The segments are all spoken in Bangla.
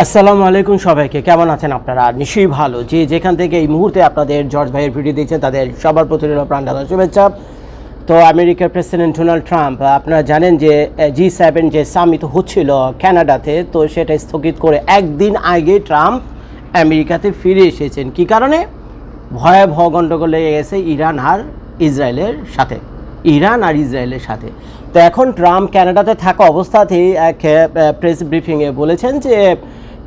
আসসালামু আলাইকুম সবাইকে। কেমন আছেন আপনারা? নিশ্চয়ই ভালো। যে যেখান থেকে এই মুহূর্তে আপনাদের জর্জ ভাইয়ের ভিডিও দেখছেন, তাদের সবার প্রতি প্রাণ ঢালা শুভেচ্ছা। তো আমেরিকার প্রেসিডেন্ট ডোনাল্ড ট্রাম্প, আপনারা জানেন যে জি সেভেন যে সামিট হচ্ছিল কানাডাতে তো সেটা স্থগিত করে একদিন আগে ট্রাম্প আমেরিকাতে ফিরে এসেছেন। কি কারণে? ভয়াবহ গণ্ডগোল লেগে গেছে ইরান আর ইসরায়েলের সাথে। ইরান আর ইসরায়েলের সাথে। তো এখন ট্রাম্প কানাডাতে থাকা অবস্থাতেই এক প্রেস ব্রিফিংয়ে বলেছেন যে,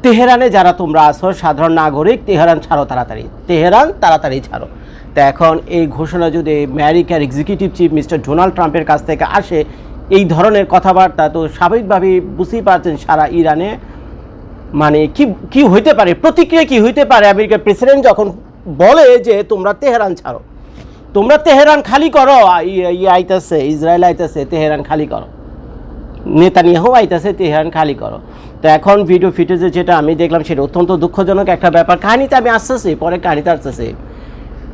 তেহরানে যারা তোমরা আসো সাধারণ নাগরিক, তেহরান ছাড়ো তাড়াতাড়ি। তেহরান তাড়াতাড়ি ছাড়ো। তো এখন এই ঘোষণা যদি আমেরিকার এক্সিকিউটিভ চিফ মিস্টার ডোনাল্ড ট্রাম্পের কাছ থেকে আসে, এই ধরনের কথাবার্তা তো স্বাভাবিকভাবেই বুঝতেই পারছেন সারা ইরানে। মানে কি কি হইতে পারে? প্রতিক্রিয়া কি হইতে পারে? আমেরিকার প্রেসিডেন্ট যখন বলে যে, তোমরা তেহরান ছাড়ো তোমরা তেহরান খালি করো। ই- ই আইতাছে, ইসরায়েল আইতাছে, তেহরান খালি করো। নেতানিয়াহু আইতাছে, তেহরান খালি করো। তো এখন ভিডিও ফিটেজে যেটা আমি দেখলাম সেটা অত্যন্ত দুঃখজনক একটা ব্যাপার। কাহিনিতে আমি আসতেছি, পরে কাহিনীতে আসতেছি।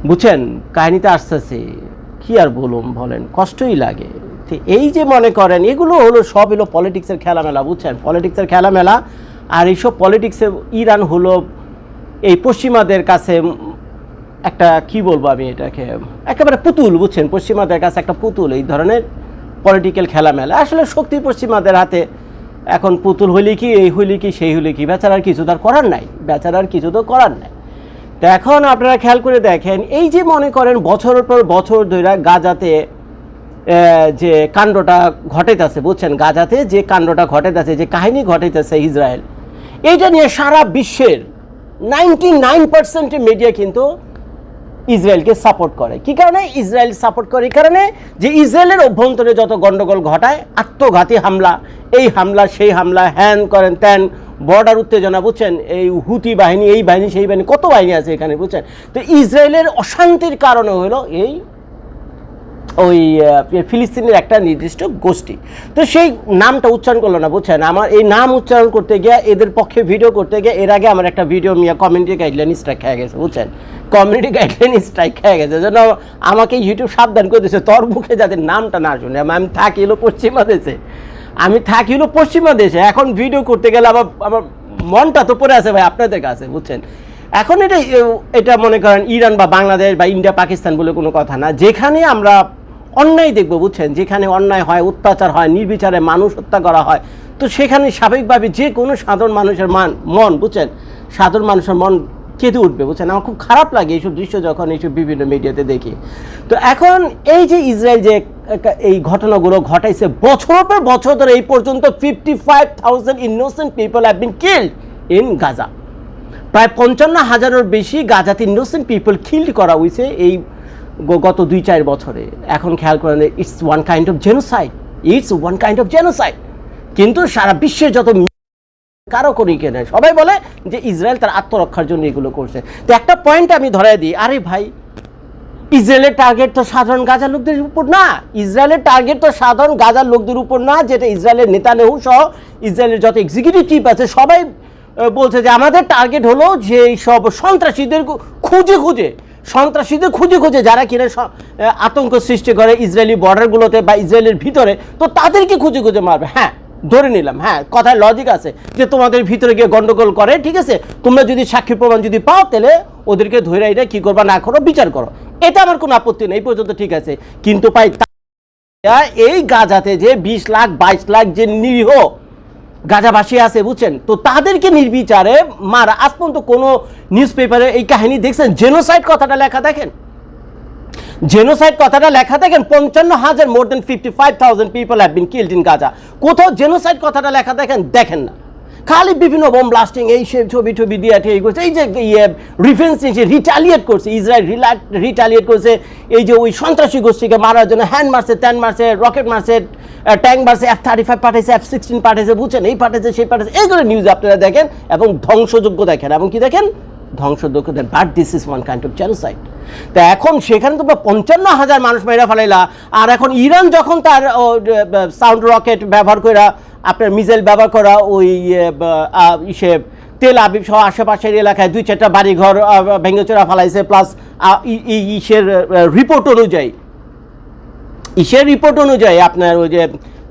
বুঝছেন? কাহিনীতে আসতেছি। কি আর বলুন বলেন? কষ্টই লাগে। এই যে মনে করেন, এগুলো হলো সব হলো পলিটিক্সের খেলামেলা, বুঝছেন? পলিটিক্সের খেলামেলা, আর এইসব পলিটিক্সে ইরান হলো এই পশ্চিমাদের কাছে একটা, কি বলব আমি এটাকে? একেবারে পুতুল, বুঝছেন? পশ্চিমাদের কাছে একটা পুতুল, এই ধরনের পলিটিক্যাল খেলামেলা। আসলে শক্তি পশ্চিমাদের হাতে এখন পুতুল হইলে কি, এই হইলে কি, সেই হইলে কি? বেচারার কিছু তার করার নাই। বেচারার কিছু তো করার নাই। তো এখন আপনারা খেয়াল করে দেখেন, এই যে মনে করেন বছরের পর বছর ধরে গাজাতে যে কাণ্ডটা ঘটেতেছে বুঝছেন? গাজাতে যে কাণ্ডটা ঘটেতেছে যে কাহিনী ঘটেতেছে ইসরায়েল, এইটা নিয়ে সারা বিশ্বের নাইনটি নাইন পার্সেন্টের মিডিয়া কিন্তু ইসরায়েলকে সাপোর্ট করে। কি কারণে? ইসরায়েল সাপোর্ট করে এই কারণে যে ইসরায়েলের অভ্যন্তরে যত গণ্ডগোল ঘটায়, আত্মঘাতী হামলা, এই হামলা, সেই হামলা, হ্যান করেন ত্যান বর্ডার উত্তেজনা, বুঝছেন? এই হুতি বাহিনী, এই বাহিনী, সেই বাহিনী, কত বাহিনী আছে এখানে, বুঝছেন? তো ইসরায়েলের অশান্তির কারণে হলো এই ওই ফিলিস্তিনের একটা নির্দিষ্ট গোষ্ঠী। তো সেই নামটা উচ্চারণ করল না, বুঝছেন? আমার এই নাম উচ্চারণ করতে গিয়ে, এদের পক্ষে ভিডিও করতে গিয়ে, এর আগে আমার একটা ভিডিও মিয়া কমিউনিটি গাইডলাইন স্ট্রাইক খেয়ে গেছে, বুঝছেন? কমিউনিটি গাইডলাইন স্ট্রাইক খেয়ে গেছে, যেন আমাকে ইউটিউব সাবধান করে দিয়েছে তোর মুখে যাদের নামটা না শুনে। আমি আমি থাকি হলো পশ্চিমা দেশে। আমি থাকি হলো পশ্চিমা দেশে। এখন ভিডিও করতে গেলে আমার আমার মনটা তো পড়ে আছে ভাই আপনাদের কাছে, বুঝছেন? এখন এটা এটা মনে করেন ইরান বা বাংলাদেশ বা ইন্ডিয়া, পাকিস্তান বলে কোনো কথা না। যেখানে আমরা অন্যায় দেখব, বুঝছেন? যেখানে অন্যায় হয়, অত্যাচার হয়, নির্বিচারে মানুষ হত্যা করা হয়, তো সেখানে স্বাভাবিকভাবে যে কোনো সাধারণ মানুষের মান, মন, বুঝছেন? সাধারণ মানুষের মন কেঁদে উঠবে, বুঝছেন? আমার খুব খারাপ লাগে এইসব দৃশ্য যখন এইসব বিভিন্ন মিডিয়াতে দেখি। তো এখন এই যে ইসরায়েল যে এই ঘটনাগুলো ঘটাইছে বছর পর বছর ধরে এই পর্যন্ত fifty five thousand innocent people have been killed in Gaza প্রায় পঞ্চান্ন হাজারের বেশি গাজাতে ইনোসেন্ট পিপল কিল্ড করা হয়েছে এই গত দুই চার বছরে। এখন খেয়াল করেন it's one kind of genocide it's one kind of genocide কিন্তু সারা বিশ্বের যত কারও করি কেনে সবাই বলে যে ইসরায়েল তার আত্মরক্ষার জন্য এগুলো করছে। তো একটা পয়েন্ট আমি ধরাই দিই, আরে ভাই, ইসরায়েলের টার্গেট তো সাধারণ গাজার লোকদের উপর না। ইসরায়েলের টার্গেট তো সাধারণ গাজার লোকদের উপর না, যেটা ইসরায়েলের নেতানেহু সহ ইসরায়েলের যত এক্সিকিউটিভ চিফ আছে, সবাই বলছে যে আমাদের টার্গেট হলো যে সব সন্ত্রাসীদের খুঁজে খুঁজে সন্ত্রাসীদের খুঁজে খুঁজে যারা কিনা আতঙ্ক সৃষ্টি করে ইসরায়েলি বর্ডারগুলোতে বা ইসরায়েলের ভিতরে, তো তাদেরকে খুঁজে খুঁজে মারবে। হ্যাঁ ধরে নিলাম হ্যাঁ কথায় লজিক আছে যে তোমাদের ভিতরে গিয়ে গন্ডগোল করে, ঠিক আছে? তোমরা যদি সাক্ষী প্রমাণ যদি পাও, তাহলে ওদেরকে ধরে এটা কি করবা, না করো, বিচার করো। এটা আমার কোনো আপত্তি নেই পর্যন্ত ঠিক আছে। কিন্তু পাই এই গাজাতে যে বিশ লাখ, বাইশ লাখ যে নিরীহ গাজাবাসী আছে, বুঝছেন? তো তাদেরকে নির্বিচারে মারা। আজ পর্যন্ত কোনো নিউজ পেপারে এই কাহিনী দেখছেন? জেনোসাইড কথাটা লেখা দেখেন? জেনোসাইড কথাটা লেখা দেখেন? পঞ্চান্ন হাজার more than fifty five thousand people have been killed in Gaza কোথাও জেনোসাইড কথাটা লেখা দেখেন? দেখেন না। খালি বিভিন্ন বোম ব্লাস্টিং এই সে ছবি টবি দিয়ে ঠিক করছে এই যে ইয়ে রিফেন্স নিয়েছে রিটালিয়েট করছে। ইসরায়েল রিটালিয়েট করছে। এই যে ওই সন্ত্রাসী গোষ্ঠীকে মারার জন্য হ্যান্ড মারছে ট্যান মারছে রকেট মারছে। ট্যাঙ্ক মারছে এফ থার্টি ফাইভ পাঠাইছে এফ সিক্সটিন পাঠাইছে, বুঝছেন? এই পাঠাইছে, সেই পাঠাইছে, এইগুলো নিউজ আপনারা দেখেন এবং ধ্বংসযোগ্য দেখেন। এবং কি দেখেন? ধ্বংসযোগ্য দেন but this is one kind of genocide তা এখন সেখানে তোমরা পঞ্চান্ন হাজার মানুষ মেরা ফেলাইলা। আর এখন ইরান যখন তার সাউন্ড রকেট ব্যবহার করে আপনার মিসাইল ব্যবহার করা, ওই ইসে, তেল আবিব সহ আশেপাশের এলাকায় দুই চারটা বাড়িঘর ভেঙেচোরা ফেলাইছে প্লাস ইসের রিপোর্ট অনুযায়ী। ইসের রিপোর্ট অনুযায়ী আপনার ওই যে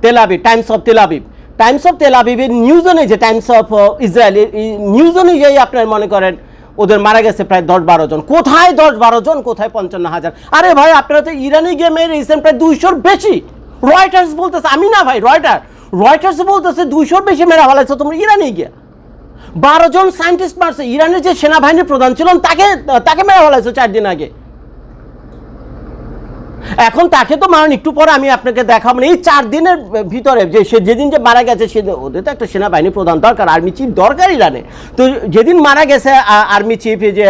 Tel Aviv Times of Tel Aviv Times of তেল আবিবের নিউজ অনুযায়ী টাইমস অফ ইসরায়েলের নিউজ অনুযায়ী আপনার মনে করেন ওদের মারা গেছে প্রায় দশ বারো জন। কোথায় দশ বারো জন? কোথায় পঞ্চান্ন হাজার? আরে ভাই, আপনারা তো ইরানি গিয়ে মেরে রিসেন্ট প্রায় দুইশোর বেশি। রয়টার্স বলতেছে, আমি না ভাই রয়টার রয়টার্স বলতেছে, দুইশোর বেশি মেরা ফেলাইছো তোমরা ইরানে গিয়ে বারো জন সায়েন্টিস্ট মারছে। ইরানের যে সেনাবাহিনীর প্রধান ছিলেন, তাকে তাকে মেরা ফেলাইছো চার দিন আগে। এখন তাকে তো মারণ একটু পরে আমি আপনাকে দেখাবো। এই চার দিনের ভিতরে যে সে যেদিন যে মারা গেছে, সে ওদের তো একটা সেনাবাহিনী প্রধান দরকার, আর্মি চিফ দরকারই ইরানে তো যেদিন মারা গেছে আর্মি চিফ যে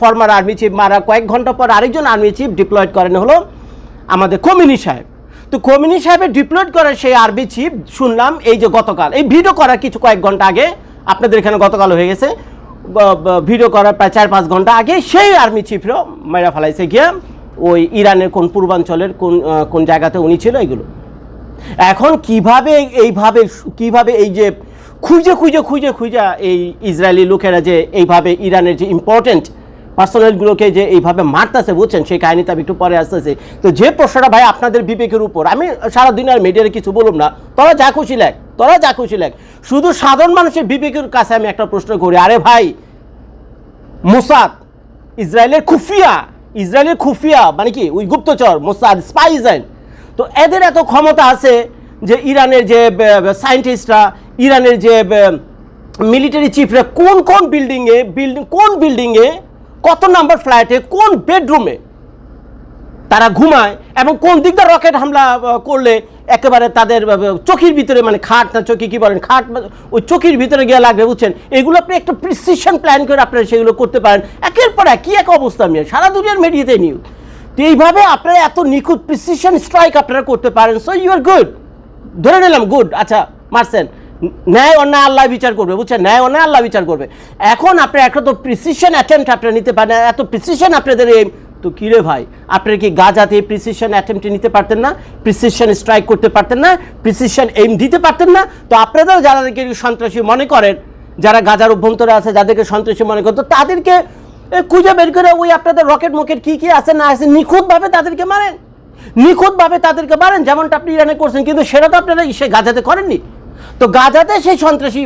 ফর্মার আর্মি চিফ মারা, কয়েক ঘণ্টা পর আরেকজন আর্মি চিফ ডিপ্লয়েড করেন, হলো আমাদের কমিনি সাহেব। তো কমিনি সাহেবের ডিপ্লয়েড করে সেই আর্মি চিফ, শুনলাম এই যে গতকাল, এই ভিডিও করার কিছু কয়েক ঘণ্টা আগে, আপনাদের এখানে গতকাল হয়ে গেছে ভিডিও করার প্রায় চার পাঁচ ঘণ্টা আগে সেই আর্মি চিফরও মেরা ফেলাইছে গিয়া ওই ইরানের কোন পূর্বাঞ্চলের কোন কোন জায়গাতে উনি ছিল এগুলো। এখন কীভাবে এইভাবে, কীভাবে এই যে খুঁজে খুঁজে খুঁজে খুঁজে এই ইসরায়েলি লোকেরা যে এইভাবে ইরানের যে ইম্পর্টেন্ট পার্সোনালগুলোকে যে এইভাবে মারতেছে, বুঝছেন? সেই কাহিনীতে আমি একটু পরে আসতেছে। তো যে প্রশ্নটা ভাই আপনাদের বিবেকের উপর, আমি সারা দুনিয়ার মিডিয়ারে কিছু বলুম না, তোরা যা খুশি লেখ, তোরা যা খুশি লেখ। শুধু সাধারণ মানুষের বিবেকের কাছে আমি একটা প্রশ্ন করি, আরে ভাই, মোসাদ, ইসরায়েলের খুফিয়া ইসরায়েলের খুফিয়া মানে কি, ওই গুপ্তচর, মোসাদ স্পাই তো এদের এত ক্ষমতা আছে যে ইরানের যে সায়েন্টিস্টরা ইরানের যে মিলিটারি চিফরা কোন কোন বিল্ডিংয়ে বিল্ডিং কোন বিল্ডিংয়ে কত নাম্বার ফ্ল্যাটে কোন বেডরুমে তারা ঘুমায় এবং কোন দিকটা রকেট হামলা করলে একেবারে তাদের চোখের ভিতরে মানে খাট না, চোখে কি বলেন, খাট ওই চোখের ভিতরে গিয়ে লাগবে, বুঝছেন? এগুলো আপনি একটা প্রিসিশন প্ল্যান করে আপনারা সেগুলো করতে পারেন। একের পর এক এক অবস্থা নিয়ে সারা দুনিয়ার মিডিয়াতে নিউজ তো এইভাবে আপনারা এত নিখুঁত প্রিসিশন স্ট্রাইক আপনারা করতে পারেন সো ইউ আর গুড ধরে নিলাম গুড আচ্ছা মারছেন। ন্যায়, অন্যায়, আল্লাহ বিচার করবে, বুঝছেন? ন্যায়, অন্যায়, আল্লাহ বিচার করবে। এখন আপনি একটা তো প্রিসিশন অ্যাটেম্পট আপনারা নিতে পারেন, এত প্রিসিশন আপনাদের এই তো কী রে ভাই? আপনারা কি গাজাতে প্রিসিশন অ্যাটেম্পটে নিতে পারতেন না? প্রিসিশন স্ট্রাইক করতে পারতেন না? প্রিসিশন এইম দিতে পারতেন না? তো আপনারাও যাদেরকে সন্ত্রাসী মনে করেন, যারা গাজার অভ্যন্তরে আছে, যাদেরকে সন্ত্রাসী মনে করতো তাদেরকে খুঁজে বের করে ওই আপনাদের রকেট মকেট কী কী আছে, না আছে, নিখুঁতভাবে তাদেরকে মারেন। নিখুঁতভাবে তাদেরকে মারেন, যেমনটা আপনি ইরানে করছেন, কিন্তু সেটা তো আপনারা সে গাজাতে করেননি। তো গাজাতে সেই সন্ত্রাসী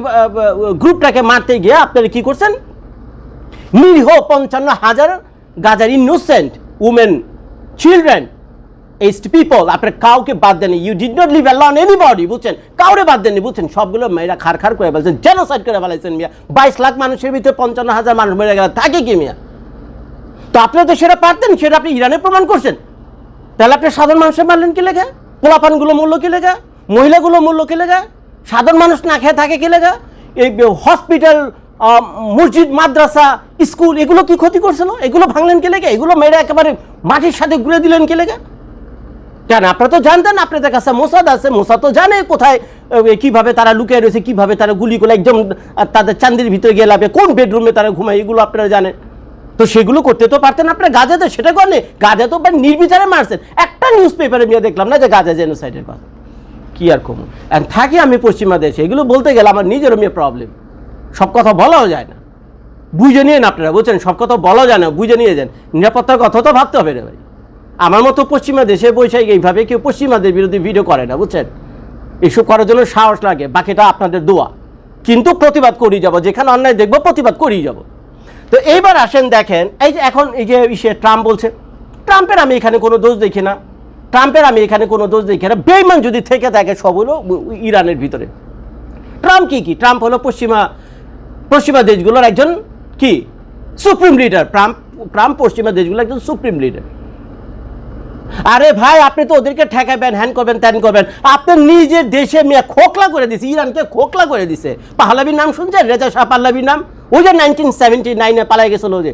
গ্রুপটাকে মারতে গিয়ে আপনারা কি করছেন? নিরীহ পঞ্চান্ন হাজার গাজার innocent women children aged people আপনার কাউকে বাদ দেন you did not leave alone anybody বুঝছেন? কাউরে বাদ দেননি বুঝছেন? সবগুলো মেয়েরা খার খার করে ফেলছেন জেনোসাইড করে ফেলাইছেন মিয়া। বাইশ লাখ মানুষের ভিতরে পঞ্চান্ন হাজার মানুষ মেরে গেল। থাকে কি মিয়া? তো আপনি তো সেটা পারতেন, সেটা আপনি ইরানে প্রমাণ করছেন। তাহলে আপনি সাধারণ মানুষের মারলেন কি লেগে? পোলাপানগুলো মূল্য কি লেগে? মহিলাগুলো মূল্য কি লেগে? সাধারণ মানুষ না খেয়ে থাকে কি লেগে? এই হসপিটাল মসজিদ, মাদ্রাসা, স্কুল, এগুলো কি ক্ষতি করছিল এগুলো ভাঙলেন কি লেগে? এগুলো মেয়েরা একেবারে মাটির সাথে ঘুরে দিলেন কি লেগে? কেন? আপনারা তো জানতেন আপনাদের কাছে মোসাদ আছে, মোসাদ তো জানে কোথায় কীভাবে তারা লুকিয়ে রয়েছে, কীভাবে তারা গুলি করে একদম তাদের চান্দির ভিতরে গিয়ে লাভে কোন বেডরুমে তারা ঘুমায়, এগুলো আপনারা জানেন। তো সেগুলো করতে তো পারতেন আপনারা, গাজাতে সেটা করেন গাজা তো নির্বিচারে মারছেন। একটা নিউজ পেপারে নিয়ে দেখলাম না যে গাজা জেনোসাইডের কথা? কি আর কম? আর থাকি আমি পশ্চিমা দেশে, এগুলো বলতে গেলে আমার নিজেরও মেয়ে প্রবলেম সব কথা বলাও যায় না। বুঝে নিয়ে আপনারা, বুঝছেন? সব কথা বলা যায় না, বুঝে নিয়ে যান। নিরাপত্তার কথা তো ভাবতে হবে রে ভাই। আমার মতো পশ্চিমা দেশে বৈশাখ এইভাবে কেউ পশ্চিমাদের বিরুদ্ধে ভিডিও করে না, বুঝছেন? এসব করার জন্য সাহস লাগে, বাকিটা আপনাদের দোয়া। কিন্তু প্রতিবাদ করেই যাব, যেখানে অন্যায় দেখব, প্রতিবাদ করেই যাব। তো এইবার আসেন, দেখেন, এই যে এখন এই যে ইসে ট্রাম্প বলছে, ট্রাম্পের আমি এখানে কোনো দোষ দেখি না। ট্রাম্পের আমি এখানে কোনো দোষ দেখি না। বেইমান যদি থেকে থাকে সব হলো ইরানের ভিতরে। ট্রাম্প কি কি? ট্রাম্প হলো পশ্চিমা পশ্চিমা দেশগুলোর একজন কি? Supreme leader. ট্রাম্প ট্রাম্প পশ্চিমা দেশগুলোর একজন সুপ্রিম লিডার। আরে ভাই, আপনি তো ওদেরকে ঠেকাবেন, হ্যান করবেন, ত্যান করবেন। আপনি নিজের দেশে মেয়ে খোকলা করে দিছে, ইরানকে খোকলা করে দিছে। পাহলাবির নাম শুনছেন? রেজা শাহ পাহলাবির নাম? ওই যে নাইনটিন সেভেন্টি নাইনে পালাই গেছিল যে।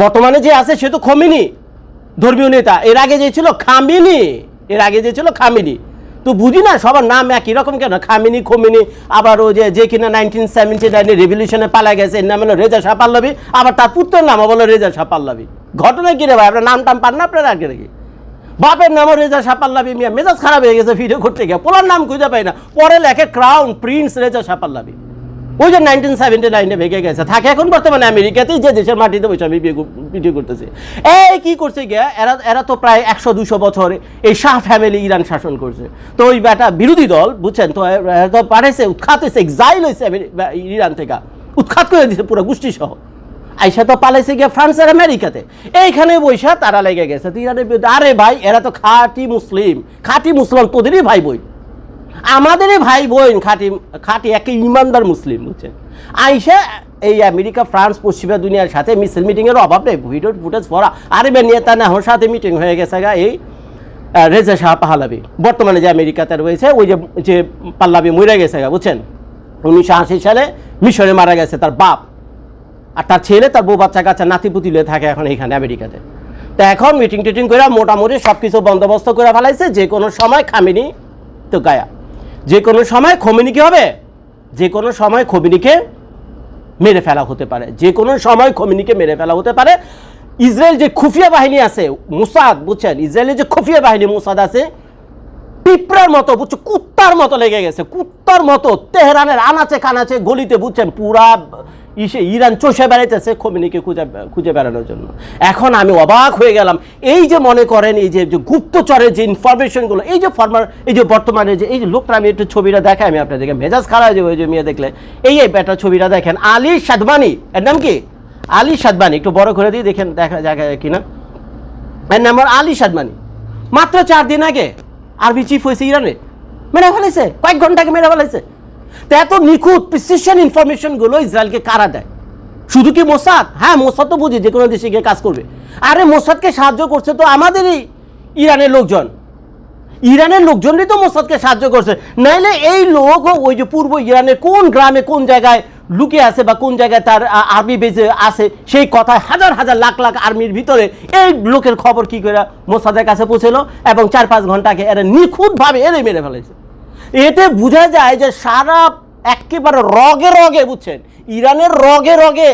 বর্তমানে যে আছে, সে তো খমিনি। ধর্মীয় নেতা। এর আগে যে ছিল খামিনি। এর আগে যে ছিল খামিনি। তো বুঝি না, সবার নাম একই রকম কেন? খামিনি, খমিনি, আবার ওই যে কিনা নাইনটিন সেভেন্টি নাইনে রেভলিউশনে পালা গেছে, এর নাম হলো রেজা শাহ পাল্লবী, আবার তার পুত্রের নামও বলো রেজা শাহ ঘটনা কি রে ভাই? আপনার নাম টাম পান না আপনারা আগে নাকি? বাপের নামও রেজা সাপাল্লবী মিয়া, মেজাজ খারাপ হয়ে গেছে ভিডিও করতে গিয়ে। পোলার নাম খুঁজে পাই না। পরে লেখে crown prince Reza Shah Pahlavi. ওই যে নাইনটিন সেভেন্টি নাইনে ভেঙে গেছে। থাকে এখন বর্তমানে আমেরিকাতেই যে দেশের মাটিতে বসে আমি বিয়ে- করতেছি। এই কি করছে গিয়া? এরা এরা তো প্রায় একশো দুশো বছর এই শাহ ফ্যামিলি ইরান শাসন করছে। তো ওই বেটা বিরোধী দল, বুঝছেন? তো এরা তো পাঠাইছে, উৎখাত হয়েছে এক্সাইল হয়েছে ইরান থেকে। উৎখাত করে দিছে পুরো গোষ্ঠী সহ আইসা তো পালাইছে গিয়ে ফ্রান্স আর আমেরিকাতে। এইখানে বৈশা তারা লেগে গেছে। ইরানের বিরুদ্ধে, আরে ভাই, এরা তো খাঁটি মুসলিম। খাঁটি মুসলমান তোদেরই ভাই বই আমাদেরই ভাই বোন খাঁটি খাঁটি একে ইমানদার মুসলিম, বুঝছেন? আইসা এই আমেরিকা, ফ্রান্স, পশ্চিমা দুনিয়ার সাথে মিছিল মিটিংয়ের অভাব নেই। ভিডিও ফুটেজ পড়া। আরে বে নেতা না সাথে মিটিং হয়ে গেছে গা এই রেজা শাহ পাহালাবি। বর্তমানে যে আমেরিকাতে রয়েছে, ওই যে পাল্লাবি মরে গেছে গা, বুঝছেন? উনিশশো আশি সালে মিশরে মারা গেছে তার বাপ। আর তার ছেলে, তার বউ বাচ্চা কাচ্চা নাতি পুতি লয়ে থাকে এখন এইখানে আমেরিকাতে। তো এখন মিটিং টিটিং করে মোটামুটি সব কিছু বন্দোবস্ত করে ফেলাইছে যে কোনো সময় খামিনি তো গায়া। যে কোনো সময় খমিনি কি হবে? যে কোনো সময় খমিনিকে মেরে ফেলা হতে পারে। যে কোনো সময় খমিনিকে মেরে ফেলা হতে পারে। ইসরায়েল যে খুফিয়া বাহিনী আছে, মুসাদ, বুঝছেন? ইসরায়েলের যে খুফিয়া বাহিনী, মুসাদ আছে পিঁপড়ার মতো বুঝছ, কুত্তার মতো লেগে গেছে, কুত্তার মতো তেহরানের আনাচে কানাচে গলিতে বুঝছেন, পুরা ইসে ইরান চষে বেড়াইতেছে খমিনিকে খুঁজে খুঁজে বেড়ানোর জন্য। এখন আমি অবাক হয়ে গেলাম, এই যে মনে করেন, এই যে গুপ্তচরের যে ইনফরমেশনগুলো এই যে ফর্মার এই যে বর্তমানে যে, এই যে লোকটা, আমি একটু ছবিটা দেখাই, আমি আপনাদেরকে মেজাজ খারাপ হয়ে ওই যে মেয়ে দেখলে। এই এই ব্যাটা ছবিটা দেখেন, আলী সাদমানি এর নাম কি? আলী সাদমানি একটু বড় করে দিয়ে দেখেন, দেখা দেখা কিনা। এর নাম আলী সাদমানি মাত্র চার দিন আগে আরবি চিফ হয়েছে ইরানে মেরে ফেলেছে, কয়েক ঘন্টাকে মেরে ফেলেছে। তো এত নিখুঁত প্রিসিশন ইনফরমেশনগুলো ইসরায়েলকে কারা দেয়? শুধু কি মোসাদ? হ্যাঁ মোসাদ তো বুঝি যে কোনো দেশে গিয়ে কাজ করবে। আরে, মোসাদকে সাহায্য করছে তো আমাদেরই ইরানের লোকজন। ইরানের লোকজনই তো মোসাদকে সাহায্য করছে। নাইলে এই লোক ওই যে পূর্ব ইরানের কোন গ্রামে, কোন জায়গায় লুকিয়ে আছে বা কোন জায়গায় তার আর্মি বেজে আছে, সেই কথায় হাজার হাজার লাখ লাখ আর্মির ভিতরে এই লোকের খবর কি করে মোসাদের কাছে পৌঁছলো এবং চার পাঁচ ঘন্টাকে এরা নিখুঁতভাবে এরে মেরে ফেলেছে। এতে বোঝা যায় যে সারা একেবারে রগে রগে, বুঝছেন? ইরানের রগে রগে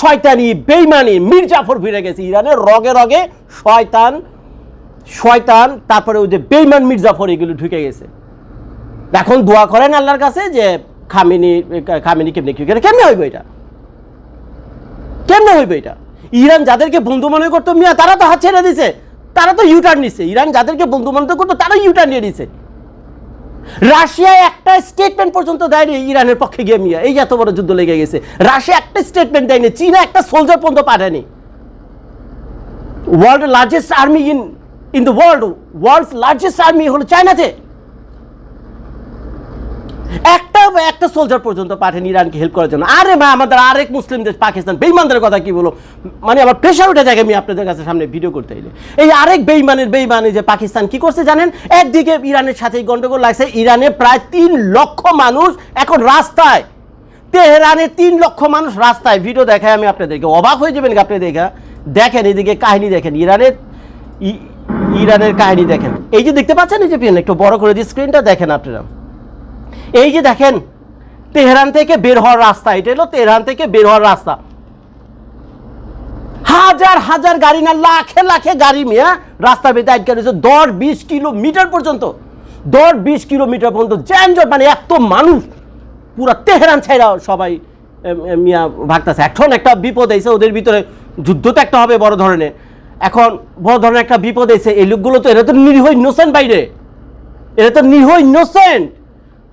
শয়তানি, বেইমানি, মির্জাফর ফিরে গেছে। ইরানের রগে রগে শয়তান শয়তান, তারপরে ওই যে বেইমান মির্জাফর এগুলো ঢুকে গেছে। এখন দোয়া করেন আল্লাহর কাছে যে খামিনি খামিনি কেমনি কি করে কেমনে হইব এটা? কেমনে হইব এটা? ইরান যাদেরকে বন্ধু মনে করতো, মিয়া, তারা তো হাত ছেড়ে দিছে। তারা তো ইউটার্ন নিছে। ইরান যাদেরকে বন্ধু মনে করতো তারা ইউটার্ন নিয়ে নিছে। রাশিয়া একটা স্টেটমেন্ট পর্যন্ত দেয়নি ইরানের পক্ষে গিয়ে, মিয়া। এই এত বড় যুদ্ধ লেগে গেছে। রাশিয়া একটা স্টেটমেন্ট দেয়নি, চীনা একটা সোলজার পর্যন্ত পাঠায়নি। World largest army in in the world world's largest army হলো চায়নাতে একটা একটা সোলজার পর্যন্ত পাঠেন ইরানকে হেল্প করার জন্য। আরে ভাই আমাদের আরেক মুসলিম দেশ, পাকিস্তান বেইমানদের কথা কি বলো? মানে আমার প্রেশার উঠে যায় আমি আপনাদের কাছে সামনে ভিডিও করতে এলে। এই আরেক বেইমানের বেইমানি যে পাকিস্তান কি করছে জানেন? একদিকে ইরানের সাথে গন্ডগোল লাগছে, ইরানে প্রায় তিন লক্ষ মানুষ এখন রাস্তায়। তেহরানে তিন লক্ষ মানুষ রাস্তায়। ভিডিও দেখায় আমি আপনাদেরকে। অবাক হয়ে যাবেন আপনি দেখা? দেখেন এদিকে কাহিনী দেখেন। ইরানের ইরানের কাহিনী দেখেন। এই যে দেখতে পাচ্ছেন এই যে একটু বড় করে দিয়ে স্ক্রিনটা দেখেন আপনারা। এই যে দেখেন, তেহরান থেকে বের হওয়ার রাস্তা, এটা হলো তেহরান থেকে বের হওয়ার রাস্তা। হাজার হাজার গাড়ি না, লাখে লাখে গাড়ি মিয়া, রাস্তা বেঁধে আটকে রয়েছে দশ বিশ কিলোমিটার পর্যন্ত। দশ বিশ কিলোমিটার পর্যন্ত যানজট মানে এত মানুষ, পুরা তেহরান ছাইরা সবাই মিয়া ভাগতেছে। এখন একটা বিপদ এসে ওদের ভিতরে যুদ্ধ তো একটা হবে বড় ধরনের। এখন বড় ধরনের একটা বিপদ এসে এই লোকগুলো তো এরা তো নিরীহ ইনোসেন্ট বাইরে। এরা তো নিরীহ ইনোসেন্ট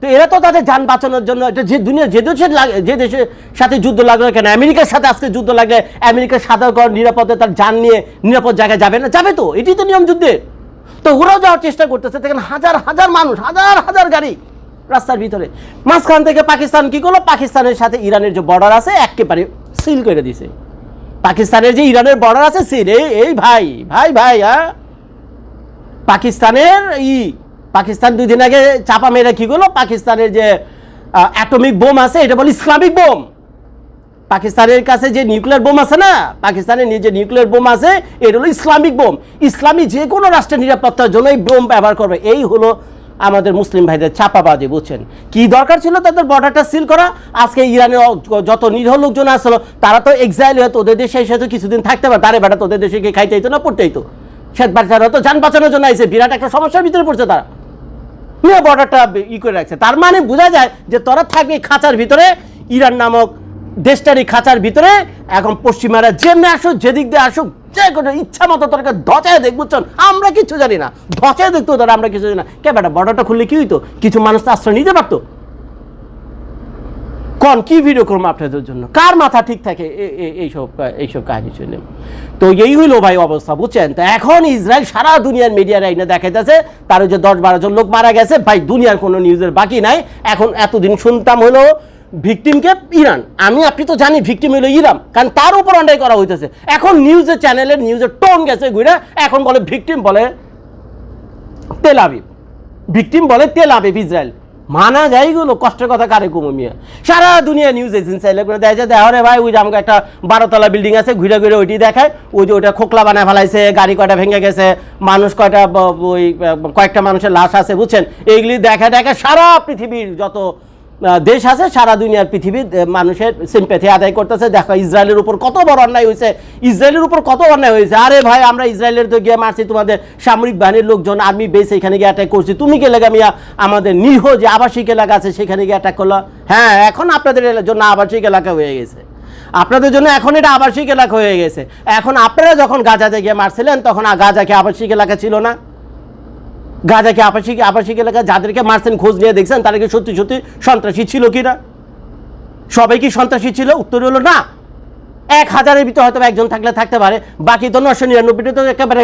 তো এরা তো তাদের যান বাঁচানোর জন্য এটা যে দুনিয়া, যে দেশের যে দেশের সাথে যুদ্ধ লাগল কেন, আমেরিকার সাথে আজকে যুদ্ধ লাগলে আমেরিকার সাধারণ নিরাপদে তার যান নিয়ে নিরাপদ জায়গায় যাবে না? যাবে তো এটি তো নিয়ম যুদ্ধের। তো ওরাও যাওয়ার চেষ্টা করতেছে, দেখেন হাজার হাজার মানুষ, হাজার হাজার গাড়ি রাস্তার ভিতরে। মাঝখান থেকে পাকিস্তান কি করল? পাকিস্তানের সাথে ইরানের যে বর্ডার আছে, একেবারে সিল করে দিছে। পাকিস্তানের যে ইরানের বর্ডার আছে সিল এই ভাই ভাই ভাই হ্যাঁ? পাকিস্তানের ই পাকিস্তান দুই দিন আগে চাপা মেরে কি করল? পাকিস্তানের যে অ্যাটমিক বোম আছে, এটা বলে ইসলামিক বোম। পাকিস্তানের কাছে যে নিউক্লিয়ার বোম আছে না, পাকিস্তানের যে নিউক্লিয়ার বোম আছে, এটা হলো ইসলামিক বোম। ইসলামী যে কোনো রাষ্ট্রের নিরাপত্তার জন্য এই বোম ব্যবহার করবে। এই হলো আমাদের মুসলিম ভাইদের চাপাবাজি, বুঝছেন? কি দরকার ছিল তাদের বর্ডারটা সিল করা? আজকে ইরানে যত নিরীহ লোকজন আসলো, তারা তো এক্সাইল হয়ে তোদের দেশে এসে তো কিছুদিন থাকতে পারে তারে বেটা, তোদের দেশে গিয়ে খাইতে হইতো না, পড়তে হইতো শ্বেত বাচ্চারা তো যান বাঁচানোর জন্য আইসে বিরাট একটা সমস্যার ভিতরে পড়ছে তারা। নিয়ে বর্ডারটা ই করে রাখছে। তার মানে বোঝা যায় যে তোরা থাকবে খাঁচার ভিতরে, ইরান নামক দেশটারই খাঁচার ভিতরে, এখন পশ্চিমারা যেমনি আসুক, যেদিক দিয়ে আসুক, যে কোনো ইচ্ছা মতো তোরকে ধচায় দেখ বুঝছেন আমরা কিছু জানি না। ধচায় দেখতো তারা আমরা কিছু জানি না। কে বেটা বর্ডারটা খুললে কি হইতো? কিছু মানুষ তো আশ্রয় নিতে পারতো। কন, কি ভিডিও করব আপনাদের জন্য? কার মাথা ঠিক থাকে? এইসব এইসব কাহিনী শুনে। তো এই হইল ভাই অবস্থা, বুঝছেন? তো এখন ইসরায়েল সারা দুনিয়ার মিডিয়ার আইনে দেখাইতেছে, তার যে দশ বারো জন লোক মারা গেছে। ভাই, দুনিয়ার কোনো নিউজের বাকি নাই। এখন এতদিন শুনতাম হলো ভিকটিমকে ইরান। আমি, আপনি তো জানি ভিকটিম হলো ইরান, কারণ তার উপর অন্যায় করা হইতেছে। এখন নিউজের চ্যানেলের নিউজের টোন গেছে ঘুরে, এখন বলে ভিকটিম বলে তেল আবিব। ভিকটিম বলে তেল আবিব ইসরায়েল। মানা যাইগুলো, কষ্টের কথা কারে কমো মিয়া? সারা দুনিয়া নিউজ এজেন্সি এলে করে দেয় যে রে ভাই, ওই যে আমাকে একটা বারোতলা বিল্ডিং আছে, ঘুরে ঘুরে ওইটি দেখায়। ওই যে ওইটা খোকলা বানায় ফেলাইছে, গাড়ি কয়টা ভেঙে গেছে, মানুষ কয়টা ওই কয়েকটা মানুষের লাশ আছে, বুঝছেন? এইগুলি দেখা দেখা সারা পৃথিবীর যত দেশ আছে সারা দুনিয়ার পৃথিবীর আহ, মানুষের সিম্পেথি আদায় করতেছে। দেখো ইসরায়েলের উপর কত বড় অন্যায় হয়েছে। ইসরায়েলের উপর কত অন্যায় হয়েছে। আরে ভাই আমরা ইসরায়েলের তো গিয়ে মারছি তোমাদের সামরিক বাহিনীর লোকজন আর্মি বেস এখানে গিয়ে অ্যাটাক করছি। তুমি কে লেগা মিয়া আমাদের নিহ যে আবাসিক এলাকা আছে সেখানে গিয়ে অ্যাটাক করল। হ্যাঁ এখন আপনাদের জন্য আবাসিক এলাকা হয়ে গেছে। আপনাদের জন্য এখন এটা আবাসিক এলাকা হয়ে গেছে। এখন আপনারা যখন গাজাতে গিয়ে মারছিলেন তখন আ- গাজা আবাসিক এলাকা ছিল না। গাজাকে আবাসিক আবাসিক এলাকা যাদেরকে মারছেন, খোঁজ নিয়ে দেখছেন, তারা কি সত্যি সত্যি সন্ত্রাসী ছিল কি না সবাই কি সন্ত্রাসী ছিল? উত্তর হলো না। এক হাজারের ভিতরে হয়তো একজন থাকলে থাকতে পারে। বাকি তো নশো নিরানব্বইটা তো একেবারে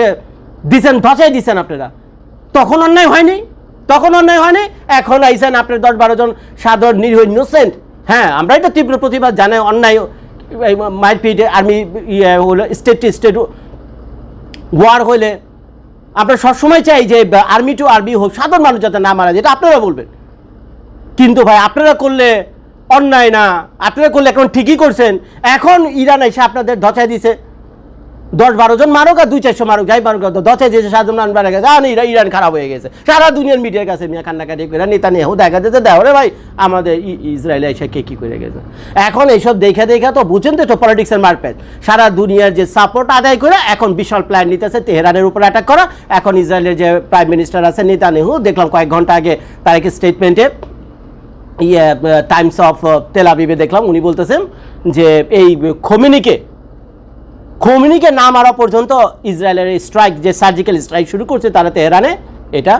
দিছেন, ধসাই দিছেন আপনারা। তখন অন্যায় হয়নি, তখন অন্যায় হয়নি, এখন আইসেন আপনার দশ বারো জন সাধারণ নিরীহ ইনোসেন্ট। হ্যাঁ আমরা এটা তীব্র প্রতিবাদ জানাই, অন্যায় মারপিট, আর্মি ইয়ে হলো, স্টেট টু স্টেট, ওয়ার হলে আমরা সবসময় চাই যে আর্মি টু আর্মি হোক, সাধারণ মানুষ যাতে না মারা যায় আপনারা বলবেন। কিন্তু ভাই, আপনারা করলে অন্যায় না। আপনারা করলে এখন ঠিকই করছেন। এখন ইরান এসে আপনাদের ধচাই দিছে। দশ বারো জন মারুক আর দুই চারশো মারুক, যাই মারুক দশে যে সাতজন মারা গেছে। আর ইরা- ইরান খারাপ হয়ে গেছে। সারা দুনিয়ার মিডিয়ার কাছে মিয়া কান্নাকাটি করে নেতা নিয়েও দেখা যাচ্ছে, দেখো রে ভাই, আমাদের ইসরায়েলে এসে কে কী করে গেছে? এখন এইসব দেখে দেখে তো বুঝেন তো পলিটিক্সের মারপেট। সারা দুনিয়ার যে সাপোর্ট আদায় করে, এখন বিশাল প্ল্যান নিতেছে, তেহরানের উপর অ্যাটাক করা। এখন ইসরায়েলের যে প্রাইম মিনিস্টার আছে নেতানিয়াহু, দেখলাম কয়েক ঘণ্টা আগে তার একটি স্টেটমেন্টে ইয়ে টাইমস অফ তেল আবিবে দেখলাম, উনি বলতেছেন যে, এই খমিনিকে খমিনিকে না মারা পর্যন্ত ইসরায়েলের স্ট্রাইক যে সার্জিক্যাল স্ট্রাইক শুরু করছে তারা তেহরানে, এটা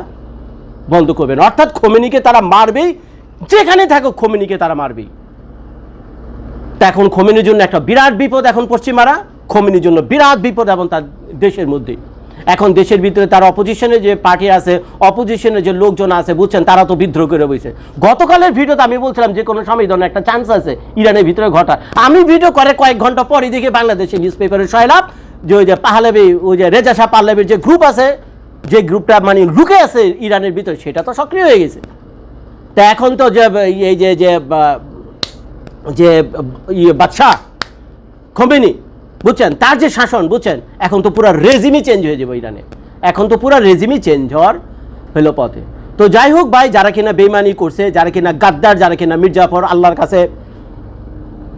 বন্ধ করবেন অর্থাৎ খমিনিকে তারা মারবেই, যেখানে থাকো খমিনিকে তারা মারবেই। তা এখন খমিনির জন্য একটা বিরাট বিপদ এখন পশ্চিমারা, খমিনির জন্য বিরাট বিপদ এবং তার দেশের মধ্যে। এখন দেশের ভিতরে তার অপোজিশনে যে পার্টি আছে অপোজিশনে যে লোকজন আছে, বুঝছেন, তারা তো বিদ্রোহ করে বসে গতকালের ভিডিওতে আমি বলছিলাম যে কোনো সময় ধরনের একটা চান্স আছে ইরানের ভিতরে ঘটা আমি ভিডিও করে কয়েক ঘণ্টা পরই দেখি বাংলাদেশের নিউজ পেপারে সয়লাভ যে ওই যে পাহলেবি, ওই যে রেজা শাহ পাহলেবির যে গ্রুপ আছে, যে গ্রুপটা মানে লুকে আছে ইরানের ভিতরে, সেটা তো সক্রিয় হয়ে গেছে। তা এখন তো যে, এই যে যে যে ইয়ে বাদশাহ খমেনি বুঝছেন? তার যে শাসন, বুঝছেন? এখন তো পুরো রেজিমই চেঞ্জ হয়ে যাবে ইরানে। এখন তো পুরো রেজিমই চেঞ্জ হওয়ার হলো পথে। তো যাই হোক ভাই, যারা কিনা বেইমানি করছে, যারা কিনা গাদ্দার, যারা কিনা মির্জাফর আল্লাহর কাছে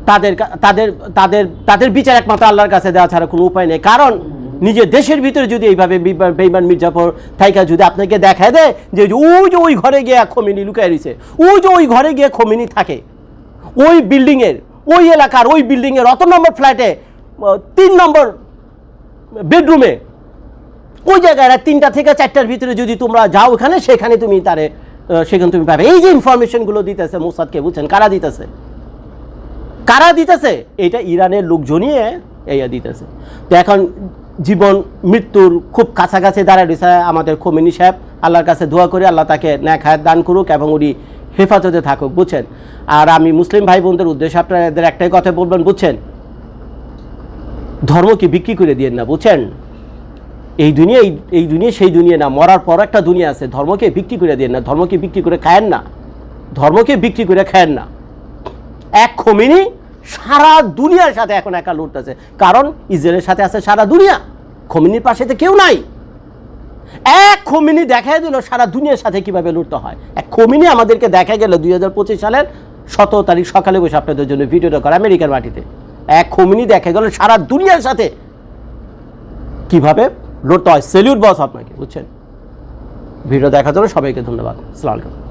তাদের তাদের তাদের তাদের বিচার একমাত্র আল্লাহর কাছে দেওয়া ছাড়া কোনো উপায় নেই। কারণ নিজের দেশের ভিতরে যদি এইভাবে বেইমান মির্জাফর থাইকা যদি আপনাকে দেখায় দেয় যে ওই যে ওই ঘরে গিয়ে খমিনি লুকায় রয়েছে ওই যে ওই ঘরে গিয়ে খমিনি থাকে, ওই বিল্ডিংয়ের ওই এলাকার ওই বিল্ডিংয়ের অত নম্বর ফ্ল্যাটে তিন নম্বর বেডরুমে। ওই জায়গায় তিনটা থেকে চারটার ভিতরে যদি তোমরা যাও ওখানে, সেখানে তুমি তারে সেখানে তুমি পাবে। এই যে ইনফরমেশনগুলো দিতেছে মোসাদকে, বুঝছেন? কারা দিতেছে? কারা দিতেছে? এটা ইরানের লোকজনই এইয়া দিতেছে। তো এখন জীবন, মৃত্যুর খুব কাছাকাছি দাঁড়ায় রয়েছে আমাদের খমিনী সাহেব। আল্লাহর কাছে দোয়া করে, আল্লাহ তাকে ন্যাক হায়াত দান করুক এবং উনি হেফাজতে থাকুক, বুঝছেন? আর আমি মুসলিম ভাই বোনদের উদ্দেশ্যে আপনাদের একটাই কথা বলবেন, বুঝছেন? ধর্মকে বিক্রি করে দিয়েন না, বুঝছেন? এই দুনিয়া, এই- দুনিয়া, সেই দুনিয়া না, মরার পর একটা দুনিয়া আছে, ধর্মকে বিক্রি করে দিয়েন না, ধর্মকে বিক্রি করে খায়েন না, ধর্মকে বিক্রি করে খায়েন না। এক খমিনি সারা দুনিয়ার সাথে এখন একা লড়তেছে, কারণ ইসরায়েলের সাথে আছে সারা দুনিয়া, খমিনির পাশে তো কেউ নাই। এক খমিনি দেখাই দিল সারা দুনিয়ার সাথে কীভাবে লড়তে হয়। এক খমিনি আমাদেরকে দেখা গেল দুই হাজার পঁচিশ সালের সতেরো তারিখ সকালে বসে আপনাদের জন্য ভিডিওটা করে আমেরিকার মাটিতে। এক হোমিনি দেখা গেল সারা দুনিয়ার সাথে। কীভাবে? লড়তে হয়। সেলিউট বস আপনাকে, বুঝছেন? ভিডিও দেখার জন্য সবাইকে ধন্যবাদ। সালাম